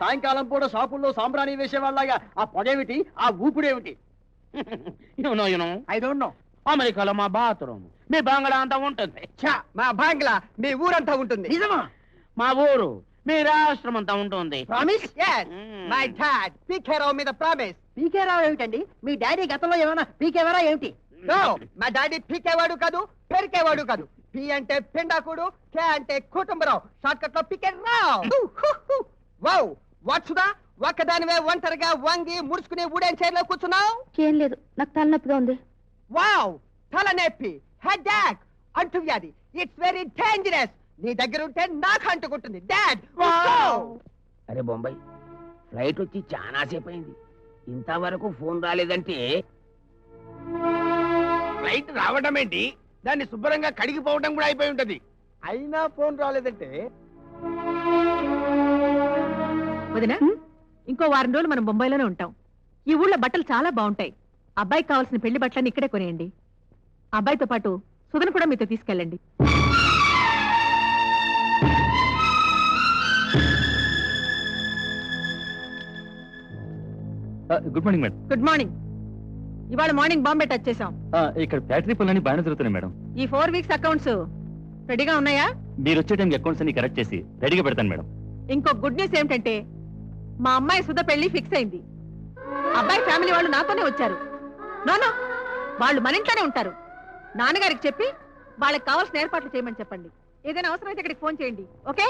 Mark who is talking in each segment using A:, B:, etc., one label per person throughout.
A: సాయంకాలం పూట షాపుల్లో సాంబ్రాణి వేసేవాళ్ళగా ఆ పొగేమిటి ఆ ఊపిడేమిటి?
B: You know you know
A: I don't know
B: అమెరికాలో మా బాత్రూమ్ మీ బంగ్లా అంతా ఉంటుంది.
C: ఛా, మా బాంగ్లా మీ ఊరంతా ఉంటుంది.
A: నిజమా?
B: మా ఊరు మీ రాష్ట్రం అంతా ఉంటుంది.
A: ప్రామిస్
C: మై డాడ్ పీకేరావు మీద ప్రామిస్
A: పీకే రావు ఏమిటండి? మీ డాడీ గతంలో ఏమైనా పీకేవరా ఏమిటి?
C: నో మా డాడీ పీకేవాడు కాదు పెరికేవాడు కాదు. పి అంటే పిండాకుడు కే అంటే కుటుంబరావు. షార్ట్ కట్లో పీకే రావు వావ్ వాట్సుదా? ఒక్కదానివే ఒంటరిగా వంగి ముడుచుకుని ఊడేం చైర్లో కూర్చున్నావు?
D: ఏం లేదు నాకు తలనొప్పిగా ఉంది.
C: వావ్! తలనొప్పి! హెడ్ఏక్ అంటువ్యాధి ఇట్స్ వెరీ డేంజరస్! నీ దగ్గర ఉంటే నాకు అంటుకుంటుంది. డాడ్
B: అరే బొంబాయి ఫ్లైట్ వచ్చి చాలా సేపు అయింది ఇంతవరకు ఫోన్ రాలేదంటే ఫ్లైట్ రావడం ఏంటి? దాన్ని శుభ్రంగా కడిగిపోవడం కూడా అయిపోయి ఉంటది.
C: అయినా ఫోన్ రాలేదంటే
E: వదినా? ఇంకో వారం రోజులు మనం బొంబాయిలోనే ఉంటాం. ఈ ఊళ్ళో బట్టలు చాలా బాగుంటాయి. అబ్బాయికి కావాల్సిన పెళ్ళి బట్టలన్నీ ఇక్కడే కొనేయండి. అబ్బాయితో పాటు సుధను కూడా మీతో తీసుకెళ్ళండి.
F: Good morning madam.
E: Good morning. ఇవాళ మార్నింగ్ బాంబే టచ్ చేసాం
F: ఇక్కడ ఫ్యాక్టరీ పనులన్నీ బాగానే జరుగుతున్నాయి మేడం.
E: ఈ ఫోర్ వీక్స్ అకౌంట్స్ రెడీగా ఉన్నాయా?
F: మీరు వచ్చే టైంకి అకౌంట్స్ అన్ని కరెక్ట్ చేసి రెడీగా పెడతాను మేడం.
E: ఇంకో గుడ్ న్యూస్ ఏమిటంటే మా అమ్మాయి సుధ పెళ్ళి ఫిక్స్ అయింది. అబ్బాయి ఫ్యామిలీ వాళ్ళు నాతోనే వచ్చారు. నోనో వాళ్ళు మన ఇంట్లోనే ఉంటారు. నాన్నగారికి చెప్పి వాళ్ళకి కావాల్సిన ఏర్పాట్లు చేయమని చెప్పండి. ఏదైనా అవసరమైతే ఇక్కడికి ఫోన్ చేయండి. ఓకే?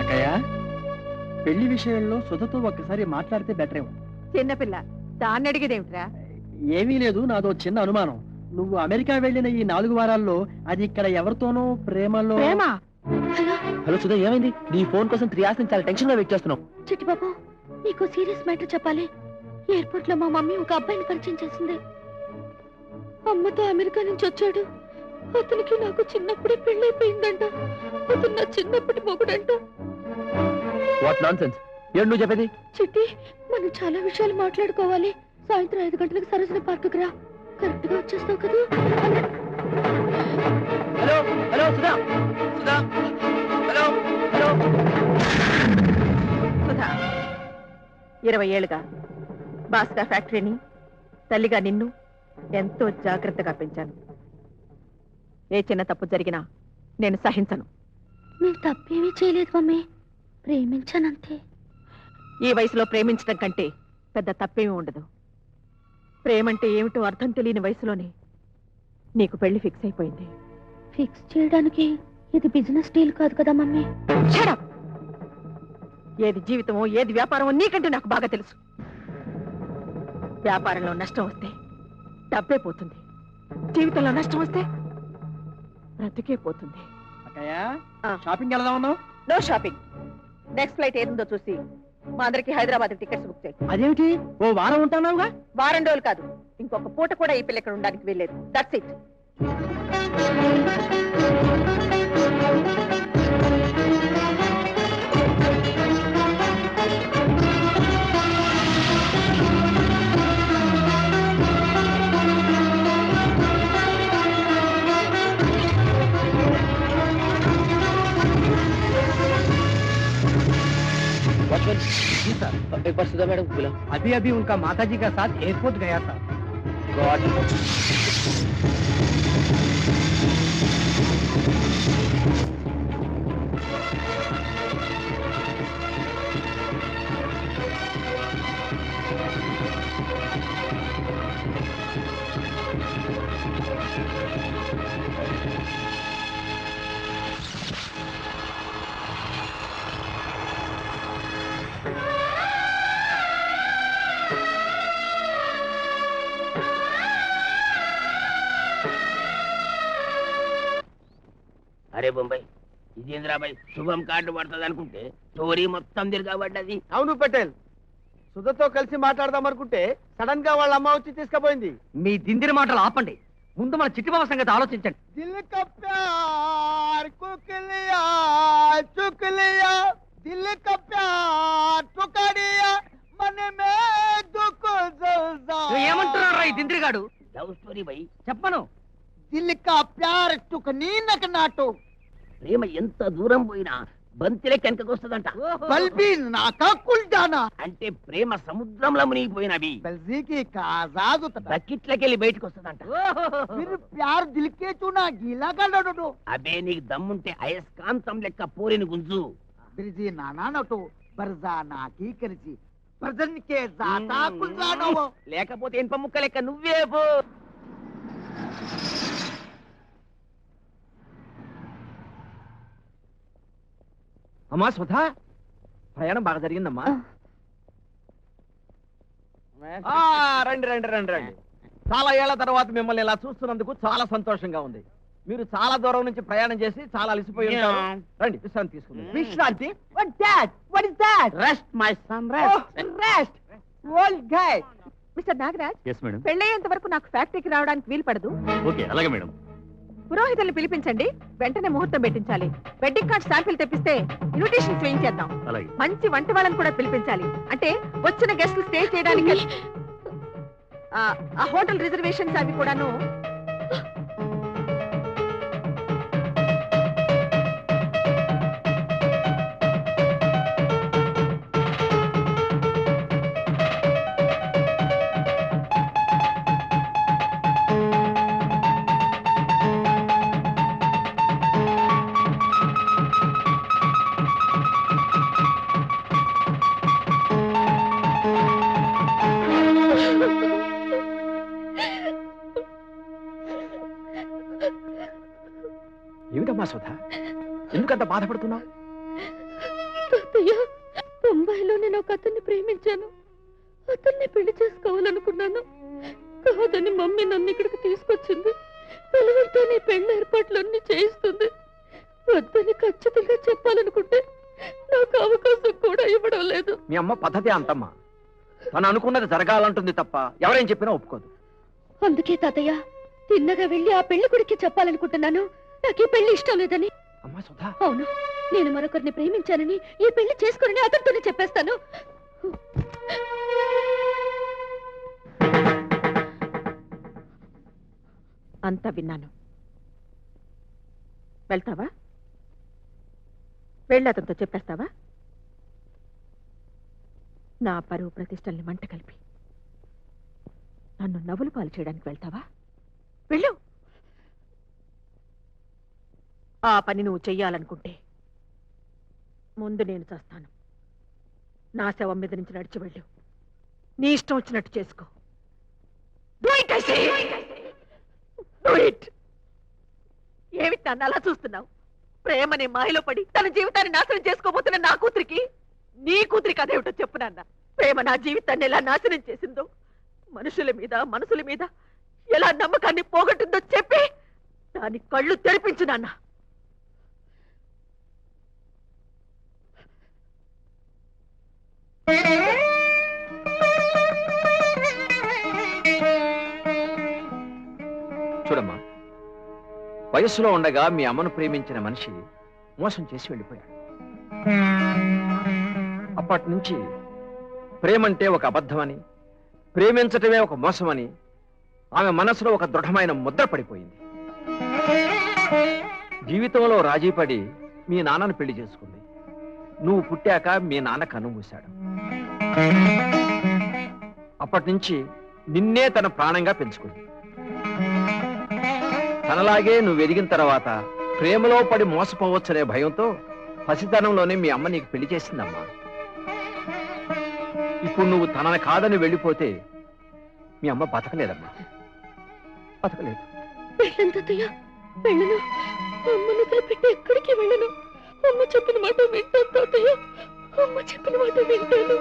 A: అక్కయ్య పెళ్ళి విషయంలో సుధతో ఒక్కసారి మాట్లాడితే బెటర్ ఏమో
E: చిన్నపిల్ల దాన్ని అడిగేదేమిట్రా?
A: ఏమీ లేదు నాదో చిన్న అనుమానం. నువ్వు అమెరికా వెళ్ళిన ఈ నాలుగు వారాల్లో అది ఇక్కడ ఎవరితోనో ప్రేమలో
E: ప్రేమ?
F: హలో? సుధా ఏమైంది? నీ ఫోన్ కోసం త్రీ అవర్స్ నుంచి చాలా టెన్షన్గా వెయిట్ చేస్తున్నావు.
D: చిట్టి బాబు నీకు సీరియస్ మ్యాటర్ చెప్పాలి. ఎయిర్పోర్ట్లో మా మమ్మీ ఒక అబ్బాయిని పరిచయం చేసింది. అమ్మతో అమెరికా నుంచి వచ్చాడు. అతనికి నాకు చిన్నప్పుడే పెళ్ళైపోయిందంట. అతను నా చిన్నప్పటి మొగుడంట.
F: వాట్ నాన్ సెన్స్ ఏంటి నువ్వు చెప్పేది?
D: చిట్టి మనం చాలా విషయాలు మాట్లాడుకోవాలి. సాయంత్రం ఐదు గంటలకు సరస్వతి పార్కుకి రా. కరెక్ట్గా వచ్చేస్తావు కదా?
F: Hello hello Sudha Sudha hello hello.
E: Sudha ఇరవై ఏళ్ళుగా భాస్కర్ ఫ్యాక్టరీని తల్లిగా నిన్ను ఎంతో జాగ్రత్తగా పెంచాను. ఏ చిన్న తప్పు జరిగినా నేను సహించను.
D: నేను తప్పేమీ చేయలేదు మమ్మీ. ప్రేమించానంతే.
E: ఈ వయసులో ప్రేమించడం కంటే పెద్ద తప్పేమీ ఉండదు. ప్రేమంటే ఏమిటో అర్థం తెలియని వయసులోనే నీకు పెళ్ళి ఫిక్స్ అయిపోయింది.
D: ఫిక్స్ చేయడానికి ఇది బిజినెస్ డీల్ కాదు కదా మమ్మీ!
E: ఏది జీవితమో ఏది వ్యాపారమో నీకంటే నాకు బాగా తెలుసు. వ్యాపారంలో నష్టం వస్తే డబ్బే పోతుంది. జీవితంలో నష్టం వస్తే బ్రతికే పోతుంది.
A: Shopping
E: no shopping next flight ఏదుందో చూసి మా అందరికి హైదరాబాద్ టికెట్స్ బుక్ చేయి.
A: అదేమిటి? ఓ వారం ఉంటాన్నావుగా
E: వారం రోజులు కాదు. ఇంకొక పూట కూడా ఈ పిల్ల ఇక్కడ ఉండడానికి వీల్లేదు. That's it
F: watchman ji sir एक बार सुधा मैडम को बुला
A: अभी अभी उनका माता जी का साथ एयरपोर्ट गया था।
F: गॉड
B: అరే బొంబాయి ఇదేంద్రాబాయ్ శుభం కార్డు పడుతుంది అనుకుంటే స్టోరీ మొత్తం తిరగబడ్డది.
C: అవును పటేల్. సుధతో కలిసి మాట్లాడదాం అనుకుంటే సడన్గా వాళ్ళ అమ్మ వచ్చి తీసుకుపోయింది.
A: మీ దిందిరి మాటలు ఆపండి. ముందు మన చిట్టిబాబు సంగతి ఆలోచించండి.
C: దిల్ కా ప్యార్ కుకిలియా చుకిలియా దిల్ కా ప్యార్ టుకడియా మన మే దుఃఖ జల్జా.
A: ఏమంటున్నారా ఈ దిందిరిగాడు
B: లవ్ స్టోరీ బై.
A: చెప్పను.
C: దిల్ కా ప్యార్ టుకనీ నక నాటో.
B: ప్రేమ ఎంత దూరం పోయినా బంతిలే
C: కనుకొస్తుందంట
B: అంటే ప్రేమ సముద్రంలో మునిగిపోయినవి. బకిట్లకెళ్ళి బయటకు వస్తుందంట అదే నీకు దమ్ముంటే అయస్కాంతం లెక్క పోరిని గుంజు.
C: జాతా
B: లేకపోతే ఇన్ప ముక్క లెక్క నువ్వే పో.
F: అమ్మా సుధా! ప్రయాణం బాగా జరిగిందమ్మా. ఆ, రండి రండి రండి రండి. చాలా ఏళ్ళ తర్వాత మిమ్మల్ని ఇలా చూస్తున్నందుకు చాలా సంతోషంగా ఉంది. మీరు చాలా దూరం నుంచి ప్రయాణం చేసి చాలా అలసిపోయి రండి విశ్రాంతి తీసుకుందాం.
C: విశ్రాంతి?
B: Rest my
C: rest old
E: mister Nagaraj పెళ్ళయ్యేంత వరకు నాకు ఫ్యాక్టరీకి రావడానికి వీలు పడదు.
G: అలాగే మేడం
E: పురోహితుల్ని పిలిపించండి వెంటనే ముహూర్తం పెట్టించాలి. వెడ్డింగ్ కార్డ్ శాంపిల్ తెప్పిస్తే ఇన్విటేషన్ చేయించేద్దాం
G: అలాగే.
E: మంచి వంట వాళ్ళని కూడా పిలిపించాలి. అంటే వచ్చిన గెస్టులు స్టే చేయడానికి ఆ, ఆ హోటల్ రిజర్వేషన్స్ అవి కూడాను
F: సుధా ఎందుకంత బాధపడుతున్నావు?
D: తాతయ్య బొంబాయిలో నేను ఒక అతన్ని ప్రేమించాను. అతన్ని పెళ్ళి చేసుకోవాలనుకున్నాను. కాదని మమ్మీ నన్ను ఇక్కడికి తీసుకొచ్చింది. పిల్లలతో నీ పెళ్ళి ఏర్పాట్లన్నీ చేయిస్తుంది. వద్దని ఖచ్చితంగా చెప్పాలనుకుంటే నాకు అవకాశం కూడా ఇవ్వడం లేదు.
F: మీ అమ్మ పద్ధతి అంతమ్మా. తను అనుకున్నది జరగాలంటుంది తప్ప ఎవరేం చెప్పినా ఒప్పుకోదు.
D: అందుకే తాతయ్య తిన్నగా వెళ్ళి ఆ పెళ్ళి కొడుక్కి చెప్పాలనుకుంటున్నాను. నాకు ఈ పెళ్ళి ఇష్టం లేదని.
F: అమ్మా సుధా.
D: అవును నేను మరొకరిని ప్రేమించానని ఈ పెళ్ళి చేసుకోనని అతనితోనే చెప్పేస్తాను.
E: అంతా విన్నాను. వెళ్తావా? వెళ్ళి అతనితో చెప్పేస్తావా? నా పరువు ప్రతిష్టల్ని మంట కలిపి. నన్ను నవ్వులు పాలు చేయడానికి వెళ్తావా? వెళ్ళు. ఆ పని నువ్వు చెయ్యాలనుకుంటే ముందు నేను చేస్తాను. నా శవం మీద నుంచి నడిచి వెళ్ళు. నీ ఇష్టం వచ్చినట్టు చేసుకో. Do it, ఏమిటి నన్ను అలా చూస్తున్నావు? ప్రేమనే మాయలో పడి తన జీవితాన్ని నాశనం చేసుకోబోతున్న నా కూతురికి నీ కూతురికి అదేమిటో చెప్పు నాన్న. ప్రేమ నా జీవితాన్ని ఎలా నాశనం చేసిందో మనుషుల మీద మనసుల మీద ఎలా నమ్మకాన్ని పోగొట్టిందో చెప్పి దాని కళ్ళు తెరిపించు నాన్న.
F: చూడమ్మా వయస్సులో ఉండగా మీ అమ్మను ప్రేమించిన మనిషి మోసం చేసి వెళ్ళిపోయాడు. అప్పటి నుంచి ప్రేమంటే ఒక అబద్ధమని ప్రేమించటమే ఒక మోసమని ఆమె మనసులో ఒక దృఢమైన ముద్ర పడిపోయింది. జీవితంలో రాజీపడి మీ నాన్నను పెళ్ళి చేసుకుంది. నువ్వు పుట్టాక మీ నాన్న కన్ను మూశాడు. అప్పటి నుంచి నిన్నే తన ప్రాణంగా పెంచుకుంది. తనలాగే నువ్వు ఎదిగిన తర్వాత ప్రేమలో పడి మోసపోవచ్చనే భయంతో పసితనంలోనే మీ అమ్మ నీకు పెళ్ళి చేసిందమ్మా. ఇప్పుడు నువ్వు తనని కాదని వెళ్ళిపోతే మీ అమ్మ బతకలేదమ్మా. బతకలేదు.
D: వెళ్ళను తాతయ్య వెళ్ళను. అమ్మను వదిలిపెట్టి ఎక్కడికి వెళ్ళను? అమ్మ చెప్పిన మాట వింటాను తాతయ్య అమ్మ చెప్పిన మాట వింటాను.